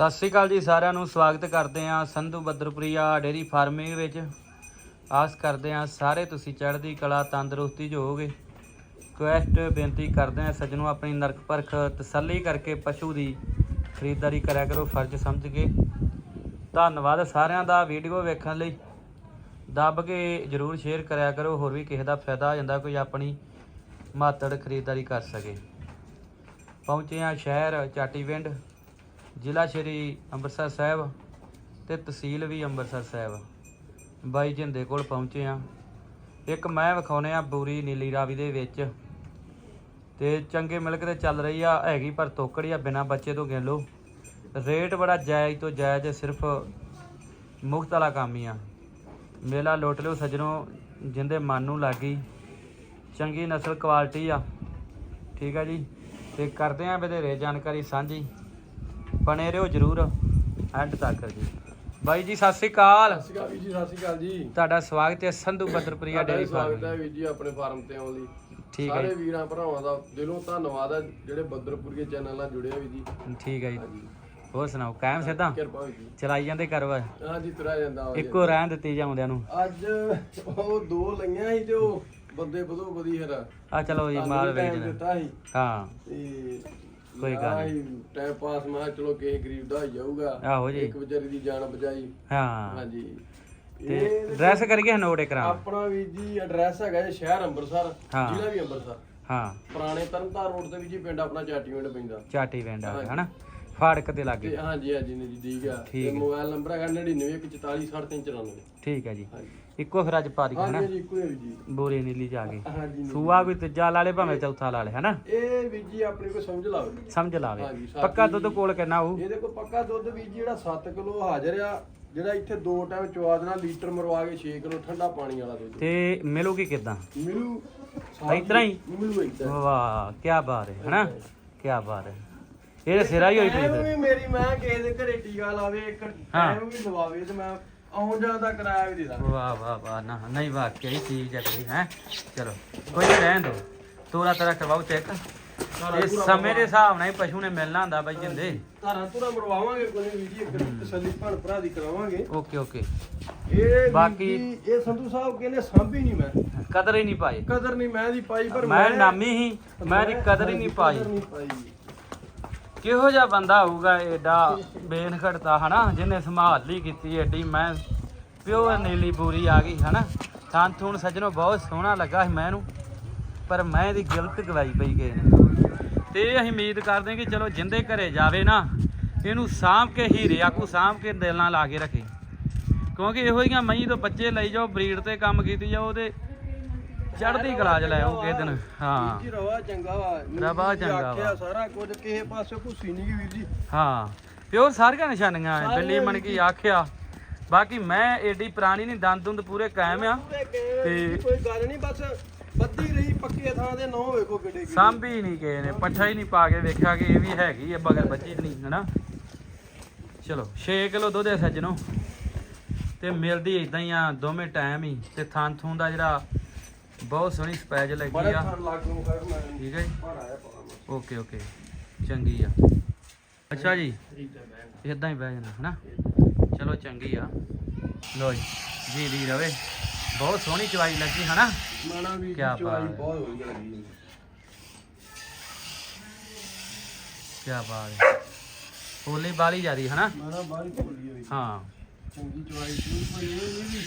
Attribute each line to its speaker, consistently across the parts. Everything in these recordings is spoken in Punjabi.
Speaker 1: ਸਤਿ ਸ੍ਰੀ ਅਕਾਲ ਜੀ, ਸਾਰਿਆਂ ਨੂੰ ਸਵਾਗਤ ਕਰਦੇ ਹਾਂ ਸੰਧੂ ਬੱਦਰਪੁਰੀਆ ਡੇਰੀ ਫਾਰਮਿੰਗ ਵਿੱਚ। ਆਸ ਕਰਦੇ ਹਾਂ ਸਾਰੇ ਤੁਸੀਂ ਚੜ੍ਹਦੀ ਕਲਾ, ਤੰਦਰੁਸਤੀ 'ਚ ਹੋਵੋਗੇ। ਕੁਐਸਟ ਬੇਨਤੀ ਕਰਦੇ ਹਾਂ ਸੱਜਣੋ ਆਪਣੀ ਨਰਕ ਪਰਖ ਤਸੱਲੀ ਕਰਕੇ ਪਸ਼ੂ ਦੀ ਖਰੀਦਦਾਰੀ ਕਰਿਆ ਕਰੋ, ਫਰਜ਼ ਸਮਝ ਕੇ। ਧੰਨਵਾਦ ਸਾਰਿਆਂ ਦਾ ਵੀਡੀਓ ਵੇਖਣ ਲਈ। ਦੱਬ ਕੇ ਜਰੂਰ ਸ਼ੇਅਰ ਕਰਿਆ ਕਰੋ, ਹੋਰ ਵੀ ਕਿਸੇ ਦਾ ਫਾਇਦਾ ਹੋ ਜਾਂਦਾ, ਕੋਈ ਆਪਣੀ ਮਾਤੜ ਖਰੀਦਦਾਰੀ ਕਰ ਸਕੇ। ਪਹੁੰਚੇ ਹਾਂ ਸ਼ਹਿਰ ਚਾਟੀਵਿੰਡ ਜ਼ਿਲ੍ਹਾ ਸ਼੍ਰੀ ਅੰਮ੍ਰਿਤਸਰ ਸਾਹਿਬ ਤੇ ਤਹਿਸੀਲ ਵੀ ਅੰਮ੍ਰਿਤਸਰ ਸਾਹਿਬ। ਬਾਈ ਜਿੰਦੇ ਕੋਲ ਪਹੁੰਚੇ ਆ ਇੱਕ ਮੈਂ ਵਿਖਾਉਨੇ ਆ ਬੂਰੀ ਨੀਲੀ ਰਾਵੀ ਦੇ ਵਿੱਚ। ਤੇ ਚੰਗੇ ਮਿਲਕ ਤੇ ਚੱਲ ਰਹੀ ਆ, ਹੈਗੀ ਪਰ ਤੋਕੜੀ ਆ ਬਿਨਾ ਬੱਚੇ ਤੋਂ ਗਿਣ ਲਓ ਰੇਟ ਬੜਾ ਜਾਇਜ਼ ਤੋਂ ਜਾਇਜ਼ ਸਿਰਫ ਮੁਫਤ ਵਾਲਾ ਕੰਮ ਹੀ ਆ। ਮੇਲਾ ਲੁੱਟ ਲਿਓ ਸੱਜਣੋ, ਜਿੰਦੇ ਮਨ ਨੂੰ ਲੱਗੀ। ਚੰਗੀ ਨਸਲ ਕੁਆਲਿਟੀ ਆ। ਠੀਕ ਆ ਜੀ। ਤੇ ਕਰਦੇ ਆਂ ਵਧੇਰੇ ਜਾਣਕਾਰੀ ਸਾਂਝੀ। ਬਣੇ ਰਹੋ ਜਰੂਰ ਐਂਡ ਤੱਕ ਜੀ। ਬਾਈ ਜੀ ਸਤਿ ਸ੍ਰੀ ਅਕਾਲ।
Speaker 2: ਸਤਿ ਸ਼੍ਰੀ ਅਕਾਲ ਵੀਰ ਜੀ ਸਤਿ ਸ਼੍ਰੀ ਅਕਾਲ ਜੀ।
Speaker 1: ਤੁਹਾਡਾ ਸਵਾਗਤ ਹੈ ਸੰਧੂ ਬੱਦਰਪ੍ਰਿਆ
Speaker 2: ਤੁਹਾਡਾ
Speaker 1: ਡੇਰੀ
Speaker 2: ਵੀ ਸਵਾਗਤ ਹੈ ਵੀਰ ਜੀ ਆਪਣੇ ਫਾਰਮ ਤੇ ਆਉਣ ਲਈ।
Speaker 1: ਠੀਕ ਹੈ
Speaker 2: ਸਾਰੇ ਵੀਰਾਂ ਭਰਾਵਾਂ ਦਾ ਦਿਲੋਂ ਧੰਨਵਾਦ ਹੈ ਜਿਹੜੇ ਬੱਦਰਪੁਰੀਏ ਚੈਨਲ ਨਾਲ ਜੁੜੇ ਆ ਵੀਰ ਜੀ।
Speaker 1: ਜੀ ਠੀਕ ਹੈ ਜੀ।
Speaker 2: ਹਾਂਜੀ।
Speaker 1: ਹੋਰ ਸੁਣਾਓ ਕਾਇਮ ਸਿੱਧਾ?
Speaker 2: ਕਿਰਪਾ ਜੀ।
Speaker 1: ਚਲਾਈ ਜਾਂਦੇ ਕਰਵਾ
Speaker 2: ਹਾਂਜੀ ਤੁਰਿਆ ਜਾਂਦਾ ਵਾ ਜੀ।
Speaker 1: ਇੱਕੋ ਰਹਿਣ ਦਿੱਤੀ ਜਾਂਦਿਆਂ ਨੂੰ।
Speaker 2: ਅੱਜ ਉਹ ਦੋ ਲਈਆਂ ਸੀ ਤੇ ਉਹ ਬੰਦੇ ਬਦੋ ਬਦੀ ਹਰਾ
Speaker 1: ਆ ਚਲੋ ਜੀ ਮਾਲ ਵੇਚ ਲੈ
Speaker 2: ਦਿੱਤਾ ਸੀ।
Speaker 1: ਹਾਂ।
Speaker 2: ਤੇ
Speaker 1: ਕੋਈ ਗੱਲ
Speaker 2: ਨਹੀਂ ਟਾਈਮ ਪਾਸ ਮੈਂ ਕਿਹਾ ਚਲੋ ਕਿਸੇ ਗਰੀਬ ਦਾ ਹੋ ਜਾਊਗਾ।
Speaker 1: ਆਹੋ ਜੀ।
Speaker 2: ਇੱਕ ਵਿਚਾਰੀ ਦੀ ਜਾਨ ਬਚਾਈ।
Speaker 1: ਹਾਂ।
Speaker 2: ਹਾਂਜੀ।
Speaker 1: ਤੇ
Speaker 2: ਇਹ
Speaker 1: ਡਰੈਸ ਕਰੀਏ ਨੋਟ ਕਰਾਂ
Speaker 2: ਆਪਣਾ ਵੀਰ ਜੀ ਐਡਰੈਸ ਹੈਗਾ ਜੀ ਸ਼ਹਿਰ ਅੰਮ੍ਰਿਤਸਰ
Speaker 1: ਹਾਂ।
Speaker 2: ਜ਼ਿਲ੍ਹਾ ਵੀ ਅੰਮ੍ਰਿਤਸਰ।
Speaker 1: ਹਾਂ।
Speaker 2: ਪੁਰਾਣੇ ਤਰਨਤਾਰ ਰੋਡ ਤੇ ਵੀ ਜੀ ਪਿੰਡ ਆਪਣਾ ਚਾਟੀਵਿੰਡ ਪੈਂਦਾ।
Speaker 1: ਚਾਟੀ ਵੈਂਡ ਆ ਹਨਾ? ਫਾੜਕ ਦੇ ਲਾਗੇ
Speaker 2: ਤੇ ਹਾਂਜੀ ਹਾਂਜੀ ਨੇ ਜੀ ਠੀਕ ਆ ਤੇ ਮੋਬਾਈਲ ਨੰਬਰ ਹੈਗਾ 9914437394
Speaker 1: ਠੀਕ ਹੈ ਜੀ।
Speaker 2: ਹਾਂਜੀ।
Speaker 1: ਇੱਕੋ ਫਿਰ ਅੱਜ ਪਾ ਦੀ
Speaker 2: ਹਾਂਜੀ
Speaker 1: ਹਨਾ
Speaker 2: ਜੀ ਇੱਕੋ ਹੀ ਹੈ ਜੀ।
Speaker 1: ਬੋਰੀ ਨੀਲੀ ਜਾ ਕੇ
Speaker 2: ਹਾਂਜੀ।
Speaker 1: ਸੂਆ ਕੋਈ ਤੀਜਾ ਲਾ ਲੇ ਭਾਵੇਂ ਚੌਥਾ ਲਾ ਲੇ ਹਨਾ?
Speaker 2: ਇਹ ਵੀ ਜੀ ਆਪਣੇ ਕੋ ਸਮਝ ਲਾਓ
Speaker 1: ਸਮਝ ਲਾਵੇ
Speaker 2: ਹਾਂਜੀ, ਸਾਡੀ-
Speaker 1: ਪੱਕਾ ਦੁੱਧ ਕੋਲ ਕਿੰਨਾ ਹੋਊ?
Speaker 2: ਇਹਦੇ ਕੋਲ ਪੱਕਾ ਦੁੱਧ ਵੀ ਜੀ ਜਿਹੜਾ 7 ਕਿਲੋ ਹਾਜ਼ਰ ਆ ਜਿਹੜਾ ਇੱਥੇ ਦੋ ਟਾਈਮ ਚਵਾ ਦੇਣਾ ਲੀਟਰ ਮਰਵਾ ਕੇ 6 ਕਿਲੋ ਠੰਡਾ ਪਾਣੀ ਵਾਲਾ ਦੁੱਧ।
Speaker 1: ਤੇ ਮਿਲੂਗੀ ਕਿਦਾਂ?
Speaker 2: ਮਿਲੂ
Speaker 1: ਤਰ੍ਹਾਂ ਹੀ?
Speaker 2: ਮਿਲੂ ਇਦਾਂ।
Speaker 1: ਵਾਹ ਕੀ ਬਾਤ ਹੈ ਹਨਾ? ਕੀ ਬਾਤ ਹੈ। ਇਹ ਸਿਰਾ ਹੀ ਹੋਈ ਪਈ ਫਿਰ।
Speaker 2: ਵੀ ਮੇਰੀ ਮੈਂ ਕਿਸੇ ਦੇ ਘਰੇ ਟੀਕਾ ਲਾਵੇ ਇੱਕ
Speaker 1: ਹਾਂ।
Speaker 2: ਟਾਈਮ ਵੀ ਲਵਾਵੇ ਤੇ ਮੈਂ ਆਉਣ ਜਾਣ ਦਾ ਕਿਰਾਇਆ ਵੀ ਦੇ ਦਾਂ
Speaker 1: ਵਾਹ ਵਾਹ ਵਾਹ ਨਾ ਨਹੀਂ ਵਾਕਿਆ ਹੀ ਚੀਜ਼ ਹੈ ਕੋਈ ਹੈ? ਚਲੋ ਕੋਈ ਨੀ, ਰਹਿਣ ਦੋ। ਤੋਰਾ ਤੇਰਾ ਕਰਵਾਓ ਚੈੱਕ। ਇਹ ਸਮੇਂ ਦੇ ਹਿਸਾਬ ਨਾਲ ਹੀ ਪਸ਼ੂ ਨੇ ਮਿਲਣਾ ਹੁੰਦਾ ਬਾਈ ਜਿੰਦੇ।
Speaker 2: ਧਾਰਾਂ ਧੁਰਾ ਮਰਵਾਵਾਂਗੇ ਕੋਈ ਵੀ ਜੀ ਇੱਕ ਤਸੱਲੀ ਭਣ ਭਰਾ ਦੀ ਕਰਾਵਾਂਗੇ।
Speaker 1: Okay okay.
Speaker 2: ਇਹ
Speaker 1: ਬਾਕੀ-
Speaker 2: ਇਹ ਸੰਧੂ ਸਾਹਿਬ ਕਹਿੰਦੇ ਸਾਂਭੀ ਨਹੀਂ ਮੈਂ।
Speaker 1: ਕਦਰ ਹੀ ਨਹੀਂ ਪਾਈ।
Speaker 2: ਕਦਰ ਨਹੀਂ ਮੈਂ ਦੀ ਪਾਈ ਪਰ
Speaker 1: ਮੈਂ ਨਾਮੀ ਹੀ ਮੈਂ ਦੀ ਕਦਰ ਹੀ ਨਹੀਂ ਪਾਈ। ਕਿਹੋ ਜਿਹਾ ਬੰਦਾ ਹੋਊਗਾ ਏਡਾ ਬੇਨਖੜਤਾ, ਹਨਾ? ਜਿਹਨੇ ਸੰਭਾਲ ਲਈ ਕੀਤੀ ਐਡੀ ਮੈਂ ਪਿਓ ਨੀਲੀ ਬੂਰੀ ਆ ਗਈ, ਹਨਾ? ਥਾਂ ਥੂਣ ਸੱਜਣੋ, ਬਹੁਤ ਸੋਹਣਾ ਲੱਗਾ ਸੀ ਮੈਨੂੰ, ਪਰ ਮੈਂ ਇਹਦੀ ਗਲਤ ਗਵਾਈ ਪਈ ਗਏ ਨੇ। ਤੇ ਇਹ ਅਸੀਂ ਉਮੀਦ ਕਰਦੇ ਕਿ ਚਲੋ ਜਿੰਦੇ ਘਰੇ ਜਾਵੇ ਨਾ, ਇਹਨੂੰ ਸਾਂਭ ਕੇ ਹੀਰੇ ਆਕੂ ਸਾਂਭ ਕੇ ਦਿਲ ਨਾਲ ਲਾ ਕੇ ਰੱਖੇ। ਕਿਉਂਕਿ ਇਹੋ ਜਿਹੀਆਂ ਮਈ ਤੋਂ ਬੱਚੇ ਲਈ ਜਾਓ, ਬਰੀਡ ਤੇ ਕੰਮ ਕੀਤੀ ਜਾਓ ਤੇ ਚੜ੍ਹਦੀ ਕਲਾ ਚ ਲੈ ਆਓ ਕਿਸੇ ਦਿਨ। ਹਾਂ।
Speaker 2: ਜੀ ਰਵਾ ਚੰਗਾ ਵਾ।
Speaker 1: ਰਵਾ ਚੰਗਾ ਵਾ।
Speaker 2: ਆਖਿਆ ਸਾਰਾ ਕੁਝ ਕਿਸੇ ਪਾਸੇ ਭੁੱਸੀ ਨਹੀਂ ਵੀਰ ਜੀ।
Speaker 1: ਹਾਂ। ਪਿਓਰ ਸਾਰੀਆਂ ਨਿਸ਼ਾਨੀਆਂ ਬਿੱਲੀ ਮਣ ਕੀ ਆਖਿਆ। ਬਾਕੀ ਮੈਂ ਏਡੀ ਪੁਰਾਣੀ ਨਹੀਂ ਦੰਦ ਦੁੰਦ ਪੂਰੇ ਕਾਇਮ ਆ।
Speaker 2: ਤੇ ਕੋਈ ਗੱਲ ਨਹੀਂ ਬਸ ਬੱਦੀ ਰਹੀ ਪੱਕੇ ਥਾਂ ਦੇ ਨੌ ਵੇਖੋ ਕਿੱਡੇ।
Speaker 1: ਸਾਂਭੀ ਨਹੀਂ ਗਏ ਨੇ ਪੱਠਾ ਹੀ ਨਹੀਂ ਪਾ ਕੇ ਵੇਖਿਆ ਕਿ ਇਹ ਵੀ ਹੈਗੀ ਐ ਬਗਰ ਬੱਚੀ ਨਹੀਂ ਹਨਾ? ਚਲੋ 6 ਕਿਲੋ ਦੁੱਧ ਹੈ ਸੱਜਣੋ। ਤੇ ਮਿਲਦੀ ਇਦਾਂ ਹੀ ਆ ਦੋਵੇਂ ਟਾਈਮ ਹੀ। ਤੇ ਥਾਂ ਥੂੰ ਦਾ ਜਿਹੜਾ ਬਹੁਤ ਸੋਹਣੀ ਸਪੈਜ ਲੱਗੀ
Speaker 2: ਬੜੇ
Speaker 1: ਆ।
Speaker 2: ਲੱਗ ਨੂੰ ਕਰ ਮੈਂ
Speaker 1: ਠੀਕ ਹੈ ਜੀ?
Speaker 2: ਆਇਆ ਪਾ
Speaker 1: ਓਕੇ ਓਕੇ। ਚੰਗੀ ਆ। ਅੱਛਾ ਜੀ।
Speaker 2: ਹੈ
Speaker 1: ਇਦਾਂ ਹੀ ਬਹਿ ਜਾਣਾ ਹਨਾ? ਚਲੋ ਚੰਗੀ ਆ। ਲੋ ਜੀ ਜੀ ਦੀ ਰਵੇ। ਬਹੁਤ ਸੋਹਣੀ ਚਵਾਈ ਲੱਗੀ ਹਨਾ?
Speaker 2: ਮਾਣਾ ਵੀ
Speaker 1: ਕਿਆ
Speaker 2: ਚੁਆਈ
Speaker 1: ਬਾਤ। ਹੈ।
Speaker 2: ਬਹੁਤ ਵਧੀਆ ਲੱਗੀ।
Speaker 1: ਕੀ ਬਾਤ ਹੈ। ਹੋਲੀ ਬਾਲੀ ਜਾ ਰਹੀ ਹਨਾ?
Speaker 2: ਮਾਣਾ ਬਾਹਲੀ ਖੋਲੀ ਹੋਈ।
Speaker 1: ਹਾਂ।
Speaker 2: ਚੰਗੀ ਚੁਆਈ ਸੀ ਕੋਈ ਇਹ ਨਹੀਂ ਵੀ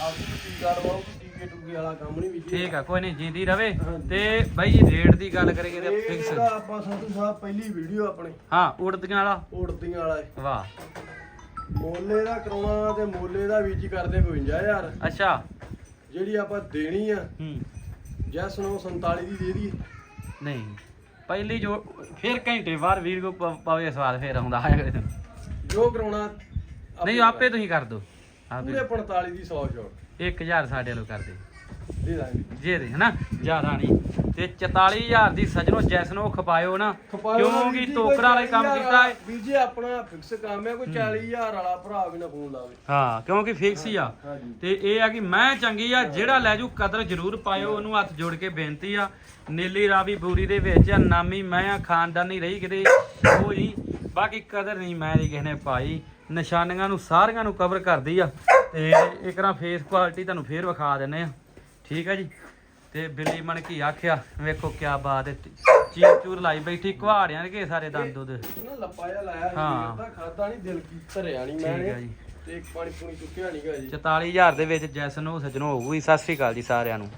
Speaker 2: ਆਪ ਨੂੰ ਟੀਕਾ ਲਵਾਓ ਕਿ ਟੀਕੇ ਟੂਕੇ ਵਾਲਾ ਕੰਮ ਨਹੀਂ ਵੀ
Speaker 1: ਠੀਕ ਆ ਕੋਈ ਨਹੀਂ ਜਿੰਦੀ ਰਵੇ। ਤੇ ਬਾਈ ਜੀ ਰੇਟ ਦੀ ਗੱਲ ਕਰੀਏ ਤੇ ਫਿਕਸ
Speaker 2: ਆਪਾਂ ਸੰਧੂ ਸਾਹਿਬ ਪਹਿਲੀ ਵੀਡੀਓ ਆਪਣੇ।
Speaker 1: ਹਾਂ ਉੜਦੀਆਂ ਵਾਲਾ।
Speaker 2: ਉੜਦੀਆਂ ਵਾਲਾ।
Speaker 1: ਵਾਹ।
Speaker 2: ਮੋਲੇ ਦਾ ਕਰਾਉਣਾ ਤੇ ਮੋਲੇ ਦਾ ਵੀਜੀ ਕਰਦੇ 52000
Speaker 1: ਅੱਛਾ।
Speaker 2: ਜਿਹੜੀ ਆਪਾਂ ਦੇਣੀ ਆ
Speaker 1: ਹੂੰ।
Speaker 2: ਜੈਸ 947 ਦੀ ਦੇ ਦੀ
Speaker 1: ਨਹੀਂ ਪਹਿਲੀ ਜੋ ਫਿਰ ਘੰਟੇ ਬਾਅਦ ਵੀਰ ਕੋ ਪਵੇ ਸਵਾਦ ਫੇਰ ਆਉਂਦਾ ਹੈ
Speaker 2: ਜੋ ਕਰਾਉਣਾ
Speaker 1: ਨਹੀਂ ਆਪੇ ਤੁਸੀਂ ਕਰ ਦੋ
Speaker 2: ਪੂਰੇ
Speaker 1: ਆਪੇ
Speaker 2: 45 ਦੀ 100 ਸ਼ਾਟ
Speaker 1: 1000 ਸਾਡੇ ਵੱਲੋਂ ਕਰ ਦੇ।
Speaker 2: ਦੇ ਦਾਂਗੇ।
Speaker 1: ਜੇ ਦੇ ਹਨਾ? ਜ਼ਿਆਦਾ ਨਹੀਂ ਤੇ 44000 ਦੀ ਸਜਣੋ ਜੈਸ ਨੂੰ। ਖਪਾਇਓ ਨਾ ਕਿਉਂਕਿ ਟੋਕਰਾ ਵਾਲੇ ਕੰਮ ਕੀਤਾ ਹੈ
Speaker 2: ਵੀਰ ਜੀ ਆਪਣਾ ਫਿਕਸ ਕੰਮ ਹੈ ਕੋਈ 40000 ਵਾਲਾ ਭਰਾ ਵੀ ਨਾ ਫੋਨ ਲਾਵੇ।
Speaker 1: ਹਾਂ ਕਿਉਂਕਿ ਫਿਕਸ ਹੀ ਆ। ਤੇ ਇਹ ਆ ਕਿ ਮੈਂ ਚੰਗੀ ਆ ਜਿਹੜਾ ਲੈ ਜੂ ਕਦਰ ਜ਼ਰੂਰ ਪਾਇਓ ਉਹਨੂੰ ਹੱਥ ਜੋੜ ਕੇ ਬੇਨਤੀ ਆ। ਨੀਲੀ ਰਾਵੀ ਬੂਰੀ ਦੇ ਵਿੱਚ ਆ, ਨਾਮੀ ਮੈਂ ਆ ਖਾਨਦਾਨੀ ਰਹੀ ਕਿਤੇ। ਉਹ ਜੀ ਬਾਕੀ ਕਦਰ ਨਹੀਂ ਮੈਂ ਦੀ ਕਿਸੇ ਨੇ ਪਾਈ। ਨਿਸ਼ਾਨੀਆਂ ਨੂੰ ਸਾਰੀਆਂ ਨੂੰ ਕਵਰ ਕਰਦੀ ਆ। ਤੇ ਇੱਕ ਰਾਂ ਫੇਸ ਕੁਆਲਿਟੀ ਤੁਹਾਨੂੰ ਫੇਰ ਵਿਖਾ ਦਿੰਨੇ ਆ। ਠੀਕ ਆ ਜੀ? ਤੇ ਬਿੱਲੀ ਮਣ ਕੀ ਆਖਿਆ? ਵੇਖੋ ਕਿਆ ਬਾਤ ਹੈ। ਚੀਰ ਚੂਰ ਲਾਈ ਬੈਠੀ ਕੁਹਾੜਿਆਂ ਦੇ ਕੇ ਸਾਰੇ ਦੰਦ ਉਹਦੇ।
Speaker 2: ਨਾ ਲੱਪਾ ਜਿਹਾ ਲਾਇਆ
Speaker 1: ਹਾਂ।
Speaker 2: ਤਾਂ ਖਾਦਾ ਨਹੀਂ ਦਿਲ ਕੀ ਧਰਿਆ ਨਹੀਂ ਮੈਂ।
Speaker 1: ਠੀਕ ਆ ਜੀ।
Speaker 2: ਤੇ ਇੱਕ ਪਾਣੀ ਪੂਣੀ ਚੁੱਕਿਆ ਨਹੀਂਗਾ ਜੀ।
Speaker 1: 44000 ਦੇ ਵਿੱਚ ਜੈਸਨ ਨੂੰ ਸੱਜਣੋ ਹੋਊਗੀ। ਸਤਿ ਸ੍ਰੀ ਅਕਾਲ ਜੀ ਸਾਰਿਆਂ ਨੂੰ।